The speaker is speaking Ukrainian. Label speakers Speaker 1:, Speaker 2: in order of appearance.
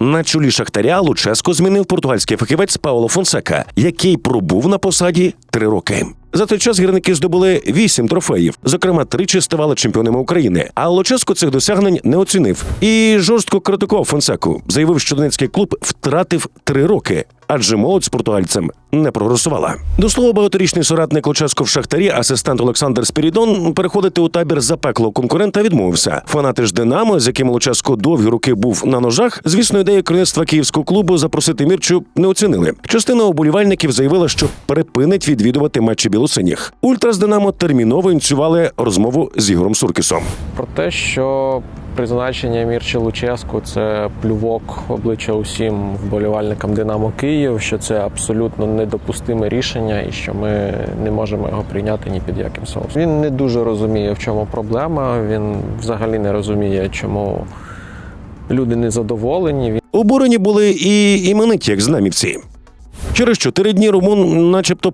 Speaker 1: На чолі Шахтаря Луческо змінив португальський фахівець Пауло Фонсека, який пробув на посаді три роки. За той час гірники здобули вісім трофеїв. Зокрема, тричі ставали чемпіонами України. А Луческо цих досягнень не оцінив і жорстко критикував Фонсеку. Заявив, що донецький клуб втратив три роки. Адже молодь з португальцем не прогресувала. До слова, багаторічний соратник Луческо в Шахтарі, асистент Олександр Спірідон, переходити у табір запеклого конкурента відмовився. Фанати ж Динамо, з яким Луческо довгі роки був на ножах, звісно, ідею керівництва київського клубу запросити Мірчу не оцінили. Частина оболівальників заявила, що припинить відвідувати матчі білосиніх. Ультра з Динамо терміново ініціювали розмову з Ігорем Суркісом.
Speaker 2: Про те, що призначення Мірчі Луческу це плювок обличчя усім вболівальникам Динамо Київ, що це абсолютно недопустиме рішення і що ми не можемо його прийняти ні під яким соусом. Він не дуже розуміє, в чому проблема. Він взагалі не розуміє, чому люди незадоволені.
Speaker 1: Обурені були і імениті, як знамівці. Через чотири дні Румун, начебто,